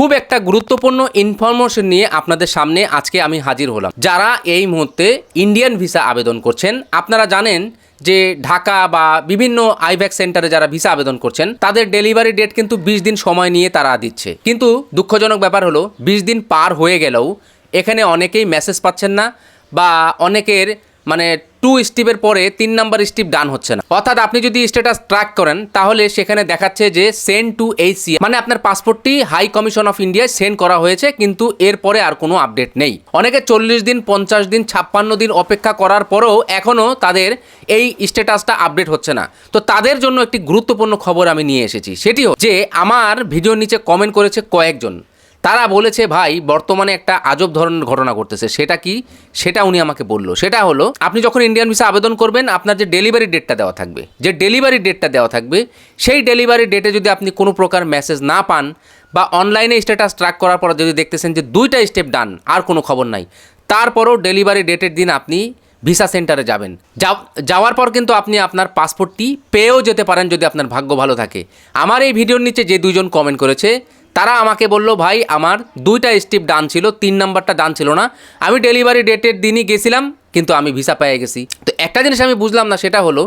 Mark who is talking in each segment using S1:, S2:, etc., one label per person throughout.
S1: খুব একটা গুরুত্বপূর্ণ ইনফরমেশন নিয়ে আপনাদের সামনে আজকে আমি হাজির হলাম। যারা এই মুহূর্তে ইন্ডিয়ান ভিসা আবেদন করছেন, আপনারা জানেন যে ঢাকা বা বিভিন্ন আইভ্যাক সেন্টারে যারা ভিসা আবেদন করছেন, তাদের ডেলিভারি ডেট কিন্তু বিশ দিন সময় নিয়ে তারা দিচ্ছে। কিন্তু দুঃখজনক ব্যাপার হলো, বিশ দিন পার হয়ে গেলেও এখানে অনেকেই মেসেজ পাচ্ছেন না বা অনেকের মানে টু স্টিপের পরে তিন নাম্বার স্টিপ ডান হচ্ছে না। অর্থাৎ আপনি যদি স্ট্যাটাস ট্র্যাক করেন, তাহলে সেখানে দেখাচ্ছে যে সেন্ড টু এইচসি মানে আপনার পাসপোর্টটি হাই কমিশন অফ ইন্ডিয়ায় সেন্ড করা হয়েছে, কিন্তু এরপরে আর কোনো আপডেট নেই। অনেকে চল্লিশ দিন, পঞ্চাশ দিন, ছাপ্পান্ন দিন অপেক্ষা করার পরেও এখনও তাদের এই স্ট্যাটাসটা আপডেট হচ্ছে না। তো তাদের জন্য একটি গুরুত্বপূর্ণ খবর আমি নিয়ে এসেছি সেটিও যে আমার ভিডিওর নিচে কমেন্ট করেছে কয়েকজন। তারা বলেছে, ভাই, বর্তমানে একটা আজব ধরনের ঘটনা ঘটতেছে। সেটা কি? সেটা উনি আমাকে বলল। সেটা হলো, আপনি যখন ইন্ডিয়ান ভিসা আবেদন করবেন, আপনার যে ডেলিভারি ডেটটা দেওয়া থাকবে, যে ডেলিভারি ডেটটা দেওয়া থাকবে, সেই ডেলিভারি ডেটে যদি আপনি কোনো প্রকার মেসেজ না পান বা অনলাইনে স্ট্যাটাস ট্র্যাক করার পর যদি দেখতেছেন যে দুইটা স্টেপ ডান আর কোনো খবর নাই, তারপরও ডেলিভারি ডেটের দিন আপনি ভিসা সেন্টারে যাবেন। যাও- যাওয়ার পর কিন্তু আপনি আপনার পাসপোর্টটি পেয়েও যেতে পারেন যদি আপনার ভাগ্য ভালো থাকে। আমার এই ভিডিওর নিচে যে দুজন কমেন্ট করেছে তারা আমাকে বলল, ভাই, আমার দুইটা স্টিপ ডান ছিল, তিন নাম্বারটা ডান ছিল না। আমি ডেলিভারি ডেটের দিনই গেছিলাম, কিন্তু আমি ভিসা পেয়ে গেছি। তো একটা জিনিস আমি বুঝলাম না, সেটা হলো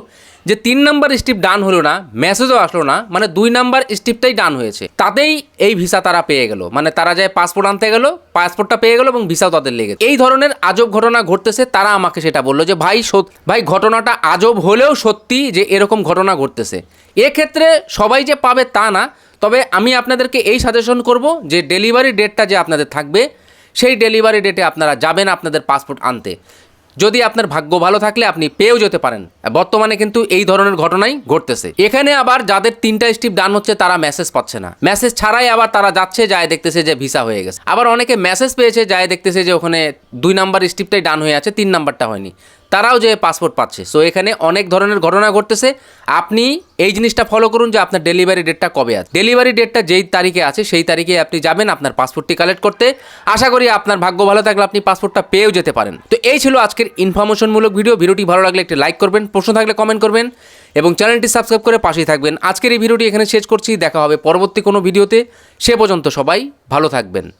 S1: যে তিন নাম্বার স্টিপ ডান হলো না, মেসেজও আসলো না মানে দুই নাম্বার স্টিপটাই ডান হয়েছে। তাতেই এই ভিসা তারা পেয়ে গেল মানে তারা যায় পাসপোর্ট আনতে গেল, পাসপোর্টটা পেয়ে গেল এবং ভিসাও তাদের লেগে এই ধরনের আজব ঘটনা ঘটতেছে, তারা আমাকে সেটা বলল যে, ভাই ভাই, ঘটনাটা আজব হলেও সত্যি যে এরকম ঘটনা ঘটতেছে। এক্ষেত্রে সবাই যে পাবে তা না তবে আমি আপনাদেরকে এই সাজেশন করব যে ডেলিভারি ডেটটা যে আপনাদের থাকবে, সেই ডেলিভারি ডেটে আপনারা যাবেন আপনাদের পাসপোর্ট আনতে। যদি আপনার ভাগ্য ভালো থাকলে আপনি পেয়েও যেতে পারেন। বর্তমানে কিন্তু এই ধরনের ঘটনাই ঘটতেছে। এখানে আবার যাদের তিনটা স্টিপ ডান হচ্ছে, তারা মেসেজ পাচ্ছে না। মেসেজ ছাড়াই আবার তারা যাচ্ছে, যায় দেখতেছে যে ভিসা হয়ে গেছে। আবার অনেকে মেসেজ পেয়েছে, যায় দেখতেছে যে ওখানে দুই নাম্বার স্টিপটাই ডান হয়ে আছে, তিন নাম্বারটা হয়নি। তারাও যে পাসপোর্ট পাচ্ছে। সো এখানে অনেক ধরনের ঘটনা ঘটতেছে। আপনি এই জিনিসটা ফলো করুন যে আপনার ডেলিভারি ডেটটা কবে আছে। ডেলিভারি ডেটটা যেই তারিখে আছে, সেই তারিখে আপনি যাবেন আপনার পাসপোর্টটি কালেক্ট করতে। আশা করি আপনার ভাগ্য ভালো থাকলে আপনি পাসপোর্টটা পেয়েও যেতে পারেন। তো এই ছিল আজকের ইনফরমেশনমূলক ভিডিও ভিডিওটি ভালো লাগলে একটি লাইক করবেন, প্রশ্ন থাকলে কমেন্ট করবেন এবং চ্যানেলটি সাবস্ক্রাইব করে পাশেই থাকবেন। আজকের এই ভিডিওটি এখানে শেষ করছি। দেখা হবে পরবর্তী কোনো ভিডিওতে সে পর্যন্ত সবাই ভালো থাকবেন।